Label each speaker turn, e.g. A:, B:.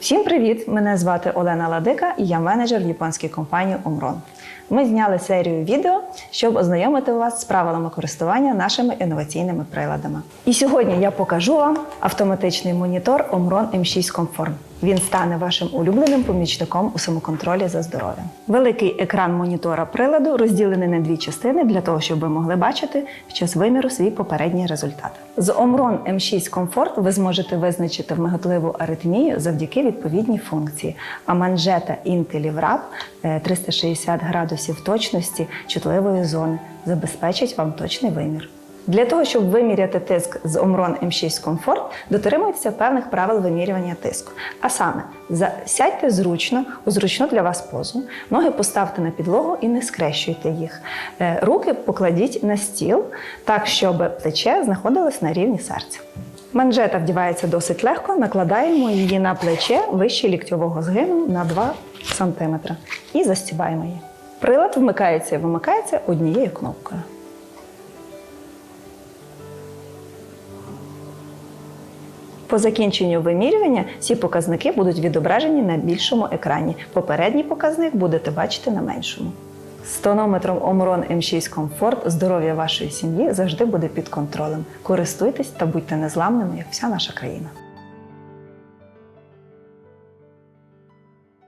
A: Всім привіт! Мене звати Олена Ладика і я менеджер в японській компанії Omron. Ми зняли серію відео, щоб ознайомити вас з правилами користування нашими інноваційними приладами. І сьогодні я покажу вам автоматичний монітор Omron M6 Comfort. Він стане вашим улюбленим помічником у самоконтролі за здоров'ям. Великий екран монітора приладу розділений на дві частини для того, щоб ви могли бачити під час виміру свій попередній результат. З Omron M6 Comfort ви зможете визначити вмиготливу аритмію завдяки відповідній функції. А манжета IntelliWrap е, 360 градусів точності чутливої зони забезпечить вам точний вимір. Для того, щоб виміряти тиск з Omron M6 Comfort, дотримуйтеся певних правил вимірювання тиску. А саме, сядьте зручно, у зручну для вас позу, ноги поставте на підлогу і не скрещуйте їх. Е, Руки покладіть на стіл, так, щоб плече знаходилось на рівні серця. Манжета вдівається досить легко, накладаємо її на плече вище ліктьового згину на 2 см і застібаємо її. Прилад вмикається і вимикається однією кнопкою. По закінченню вимірювання всі показники будуть відображені на більшому екрані. Попередній показник будете бачити на меншому. З тонометром Omron M6 Comfort здоров'я вашої сім'ї завжди буде під контролем. Користуйтесь та будьте незламними, як вся наша країна.